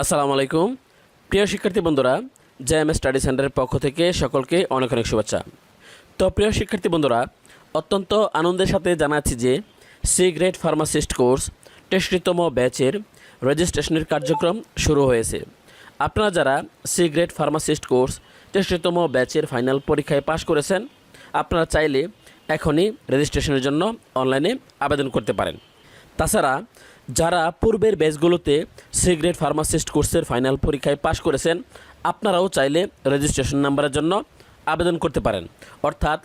আসসালামু আলাইকুম। প্রিয় শিক্ষার্থী বন্ধুরা জেএম স্টাডি সেন্টারের পক্ষ থেকে সকলকে অনেক অনেক শুভেচ্ছা। তো প্রিয় শিক্ষার্থী বন্ধুরা, অত্যন্ত আনন্দের সাথে জানাচ্ছি যে সি গ্রেড ফার্মাসিস্ট কোর্স তেষট্টিতম ব্যাচের রেজিস্ট্রেশনের কার্যক্রম শুরু হয়েছে। আপনারা যারা সি গ্রেড ফার্মাসিস্ট কোর্স তেষট্টিতম ব্যাচের ফাইনাল পরীক্ষায় পাশ করেছেন, আপনারা চাইলে এখনই রেজিস্ট্রেশনের জন্য অনলাইনে আবেদন করতে পারেন। তাছাড়া যারা পূর্বের ব্যাচগুলোতে সিগ্রেট ফার্মাসিস্ট কোর্সের ফাইনাল পরীক্ষায় পাশ করেছেন, আপনারাও চাইলে রেজিস্ট্রেশন নাম্বারের জন্য আবেদন করতে পারেন। অর্থাৎ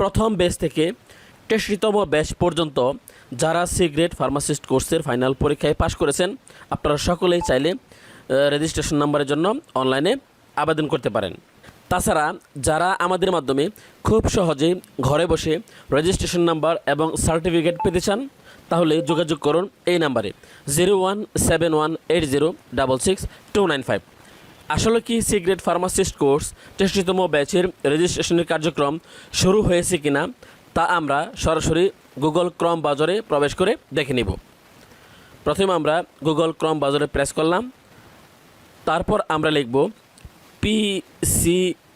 প্রথম ব্যাচ থেকে তেষট্টিতম ব্যাচ পর্যন্ত যারা সিগ্রেট ফার্মাসিস্ট কোর্সের ফাইনাল পরীক্ষায় পাশ করেছেন, আপনারা সকলেই চাইলে রেজিস্ট্রেশন নাম্বারের জন্য অনলাইনে আবেদন করতে পারেন। তাছাড়া যারা আমাদের মাধ্যমে খুব সহজেই ঘরে বসে রেজিস্ট্রেশন নাম্বার এবং সার্টিফিকেট পেতে চান, তাহলে যোগাযোগ করুন এই নাম্বারে zero one seven one eight zero double six two nine five আসলে কি সিগ্রেট ফার্মাসিস্ট কোর্স তেষট্টিতম ব্যাচের রেজিস্ট্রেশনের কার্যক্রম শুরু হয়েছে কিনা, তা আমরা সরাসরি গুগল ক্রম বাজারে প্রবেশ করে দেখে নিব। প্রথমে আমরা গুগল ক্রম বাজারে প্রেস করলাম, তারপর আমরা লিখব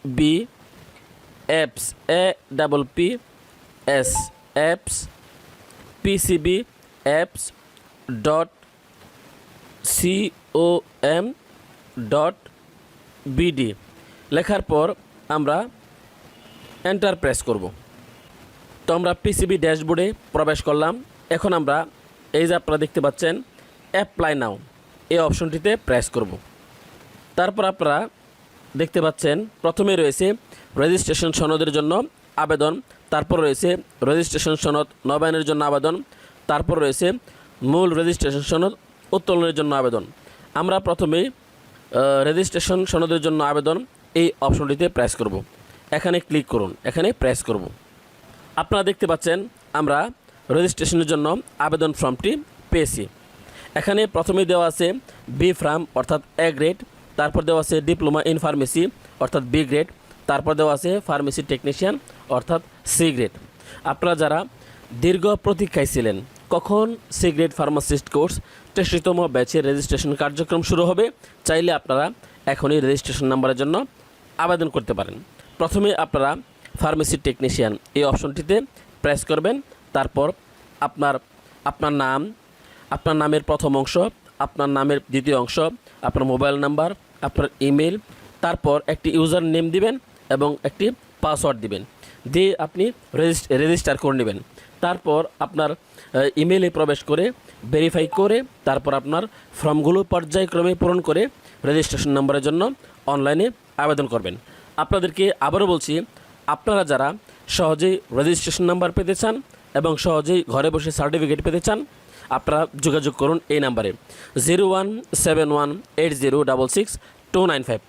PCB apps A double P S apps PCB apps dot COM dot BD লেখার পর আমরা এন্টার প্রেস করব। তো আমরা পিসিবি ড্যাশবোর্ডে প্রবেশ করলাম। এখন আমরা এই যে আপনারা দেখতে পাচ্ছেন অ্যাপ্লাই নাও এই অপশনটিতে প্রেস করব। তারপর আপনারা দেখতে পাচ্ছেন, প্রথমে রয়েছে রেজিস্ট্রেশন সনদের জন্য আবেদন, তারপর রয়েছে রেজিস্ট্রেশন সনদ নবায়নের জন্য আবেদন, তারপর রয়েছে মূল রেজিস্ট্রেশন সনদ উত্তোলনের জন্য আবেদন। আমরা প্রথমেই রেজিস্ট্রেশন সনদের জন্য আবেদন এই অপশনটিতে প্রেস করব। এখানে ক্লিক করুন, এখানে প্রেস করব। আপনারা দেখতে পাচ্ছেন, আমরা রেজিস্ট্রেশনের জন্য আবেদন ফর্মটি পেয়েছি। এখানে প্রথমে দেওয়া আছে বি ফ্রাম অর্থাৎ এ গ্রেড তারপর দেওয়া আছে ডিপ্লোমা ইন ফার্মেসি, অর্থাৎ বি গ্রেড। তারপর দেওয়া আছে ফার্মেসি টেকনিশিয়ান, অর্থাৎ সি গ্রেড। আপনারা যারা দীর্ঘ প্রতীক্ষায় ছিলেন, কখন সি গ্রেড ফার্মাসিস্ট কোর্স তেষট্টিতম ব্যাচের রেজিস্ট্রেশন কার্যক্রম শুরু হবে, চাইলে আপনারা এখনই রেজিস্ট্রেশন নাম্বারের জন্য আবেদন করতে পারেন। প্রথমে আপনারা ফার্মেসি টেকনিশিয়ান এই অপশনটিতে প্রেস করবেন, তারপর আপনার আপনার নাম, আপনার নামের প্রথম অংশ, আপনার নামের দ্বিতীয় অংশ, আপনার মোবাইল নাম্বার আপনার ইমেল তারপর একটি ইউজার নেম দিবেন এবং একটি পাসওয়ার্ড দিবেন। দিয়ে আপনি রেজিস্টার করে নেবেন। তারপর আপনার ইমেলে প্রবেশ করে ভেরিফাই করে, তারপর আপনার ফর্মগুলো পর্যায়ক্রমে পূরণ করে রেজিস্ট্রেশন নম্বরের জন্য অনলাইনে আবেদন করবেন। আপনাদেরকে আবারও বলছি, আপনারা যারা সহজেই রেজিস্ট্রেশন নাম্বার পেতে চান এবং সহজেই ঘরে বসে সার্টিফিকেট পেতে চান আপনারা যোগাযোগ করুন এই নাম্বারে। Zero one seven one eight zero double six two nine five.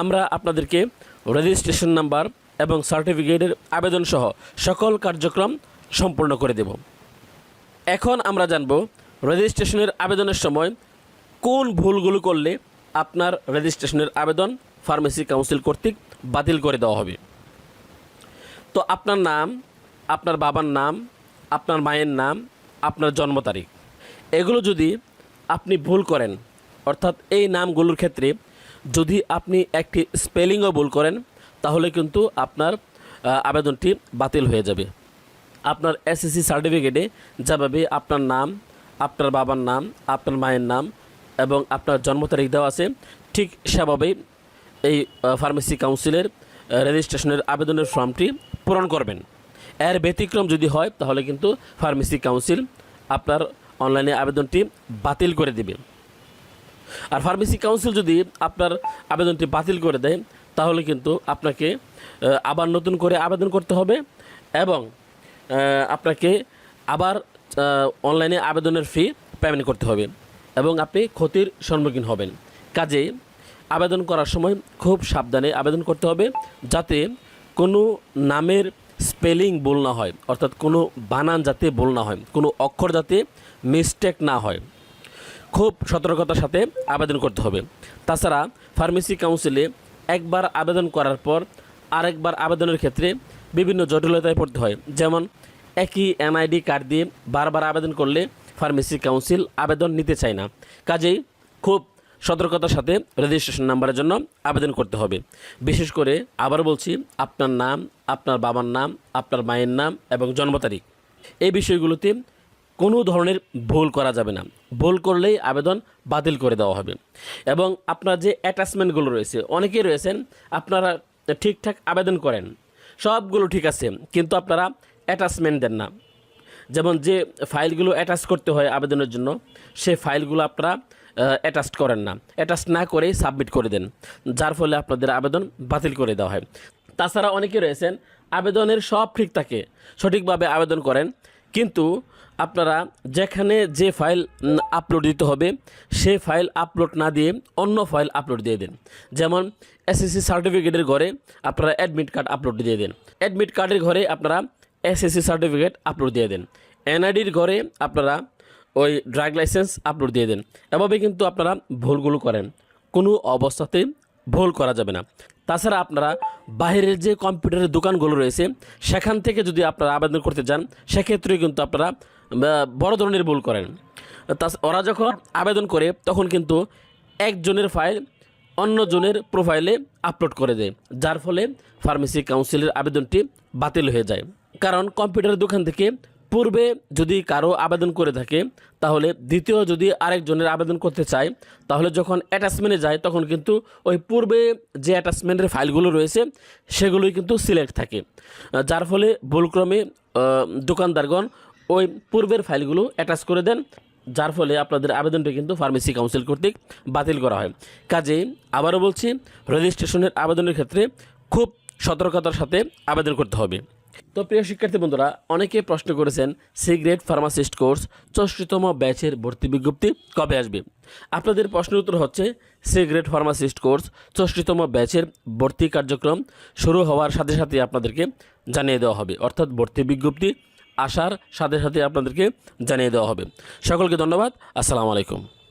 আমরা আপনাদেরকে রেজিস্ট্রেশন নাম্বার এবং সার্টিফিকেটের আবেদন সহ সকল কার্যক্রম সম্পূর্ণ করে দেব। এখন আমরা জানব রেজিস্ট্রেশনের আবেদনের সময় কোন ভুলগুলো করলে আপনার রেজিস্ট্রেশনের আবেদন ফার্মেসি কাউন্সিল কর্তৃক বাতিল করে দেওয়া হবে। তো আপনার নাম, আপনার বাবার নাম, আপনার মায়ের নাম আপনার জন্ম তারিখ। এগুলো যদি আপনি ভুল করেন, অর্থাৎ এই নামগুলোর ক্ষেত্রে যদি আপনি একটি স্পেলিংও ভুল করেন, তাহলে কিন্তু আপনার আবেদনটি বাতিল হয়ে যাবে। আপনার এসএসসি সার্টিফিকেটে যেভাবে আপনার নাম, আপনার বাবার নাম, আপনার মায়ের নাম এবং আপনার জন্ম তারিখ দেওয়া আছে। ঠিক সেভাবেই এই ফার্মেসি কাউন্সিলের রেজিস্ট্রেশনের আবেদনের ফর্মটি পূরণ করবেন। এর ব্যতিক্রম যদি হয়, তাহলে কিন্তু ফার্মেসি কাউন্সিল আপনার অনলাইনে আবেদনটি বাতিল করে দেবে। আর ফার্মেসি কাউন্সিল যদি আপনার আবেদনটি বাতিল করে দেয়, তাহলে কিন্তু আপনাকে আবার নতুন করে আবেদন করতে হবে এবং আপনাকে আবার অনলাইনে আবেদনের ফি পেমেন্ট করতে হবে এবং আপনি ক্ষতির সম্মুখীন হবেন। কাজে আবেদন করার সময় খুব সাবধানে আবেদন করতে হবে যাতে কোনো নামের স্পেলিং ভুল না হয়, অর্থাৎ কোনো বানান যাতে ভুল না হয়, কোনো অক্ষর যাতে মিস্টেক না হয়। খুব সতর্কতার সাথে আবেদন করতে হবে। তাছাড়া ফার্মেসি কাউন্সিলে একবার আবেদন করার পর আরেকবার আবেদনের ক্ষেত্রে বিভিন্ন জটিলতায় পড়তে হয়। যেমন একই এনআইডি কার্ড দিয়ে বারবার আবেদন করলে ফার্মেসি কাউন্সিল আবেদন নিতে চায় না। কাজেই খুব সতর্কতার সাথে রেজিস্ট্রেশন নাম্বারের জন্য আবেদন করতে হবে। বিশেষ করে আবার বলছি, আপনার নাম, আপনার বাবার নাম, আপনার মায়ের নাম এবং জন্ম তারিখ। এই বিষয়গুলোতে কোনো ধরনের ভুল করা যাবে না। ভুল করলেই আবেদন বাতিল করে দেওয়া হবে। এবং আপনার যে অ্যাটাচমেন্টগুলো রয়েছে, অনেকেই রয়েছেন, আপনারা ঠিকঠাক আবেদন করেন। সবগুলো ঠিক আছে, কিন্তু আপনারা অ্যাটাচমেন্ট দেন না। যেমন যে ফাইলগুলো অ্যাটাচ করতে হয় আবেদনের জন্য সেই ফাইলগুলো আপনারা অ্যাটাচ করেন না। অ্যাটাচ না করেই সাবমিট করে দেন। যার ফলে আপনাদের আবেদন বাতিল করে দেওয়া হয়। তাছাড়া অনেকে রয়েছেন, আবেদনের সব ঠিক থাকে, সঠিকভাবে আবেদন করেন। কিন্তু আপনারা যেখানে যে ফাইল আপলোড দিতে হবে, সে ফাইল আপলোড না দিয়ে অন্য ফাইল আপলোড দিয়ে দেন। যেমন এসএসসি সার্টিফিকেটের ঘরে আপনারা অ্যাডমিট কার্ড আপলোড দিয়ে দেন। অ্যাডমিট কার্ডের ঘরে আপনারা এসএসসি সার্টিফিকেট আপলোড দিয়ে দেন। এনআইডির ঘরে আপনারা ওই ড্রাইভ লাইসেন্স আপলোড দিয়ে দেন। এভাবে কিন্তু আপনারা ভুলগুলো করেন। কোনো অবস্থাতে ভুল করা যাবে না। তাছাড়া আপনারা বাইরের যে কম্পিউটারের দোকানগুলো রয়েছে, সেখান থেকে যদি আপনারা আবেদন করতে যান, সেক্ষেত্রে কিন্তু আপনারা বড় ধরনের ভুল করেন। তা ওরা যখন আবেদন করে, তখন কিন্তু একজনের ফাইল অন্যজনের প্রোফাইলে আপলোড করে দেয়। যার ফলে ফার্মেসি কাউন্সিলের আবেদনটি বাতিল হয়ে যায়। কারণ কম্পিউটারের দোকান থেকে পূর্বে যদি কারও আবেদন করে থাকে, তাহলে দ্বিতীয় যদি আরেকজনের আবেদন করতে চায়, তাহলে যখন অ্যাটাচমেন্টে যায়, তখন কিন্তু ওই পূর্বে যে অ্যাটাচমেন্টের ফাইলগুলো রয়েছে, সেগুলোই কিন্তু সিলেক্ট থাকে। যার ফলে ভুলক্রমে দোকানদারগণ ওই পূর্বের ফাইলগুলো অ্যাটাচ করে দেন, যার ফলে আপনাদের আবেদনটি কিন্তু ফার্মেসি কাউন্সিল কর্তৃক বাতিল করা হয়। কাজেই আবারও বলছি রেজিস্ট্রেশনের আবেদনের ক্ষেত্রে খুব সতর্কতার সাথে আবেদন করতে হবে। তো প্রিয় শিক্ষার্থী বন্ধুরা, অনেকে প্রশ্ন করেছেন, সিগ্রেট ফার্মাসিস্ট কোর্স চৌষট্টিতম ব্যাচের ভর্তি বিজ্ঞপ্তি কবে আসবে? আপনাদের প্রশ্নের উত্তর হচ্ছে, সিগ্রেট ফার্মাসিস্ট কোর্স চৌষট্টিতম ব্যাচের ভর্তি কার্যক্রম শুরু হওয়ার সাথে সাথে আপনাদেরকে জানিয়ে দেওয়া হবে। অর্থাৎ ভর্তি বিজ্ঞপ্তি আসার সাথে সাথে আপনাদেরকে জানিয়ে দেওয়া হবে। সকলকে ধন্যবাদ। আসসালামু আলাইকুম।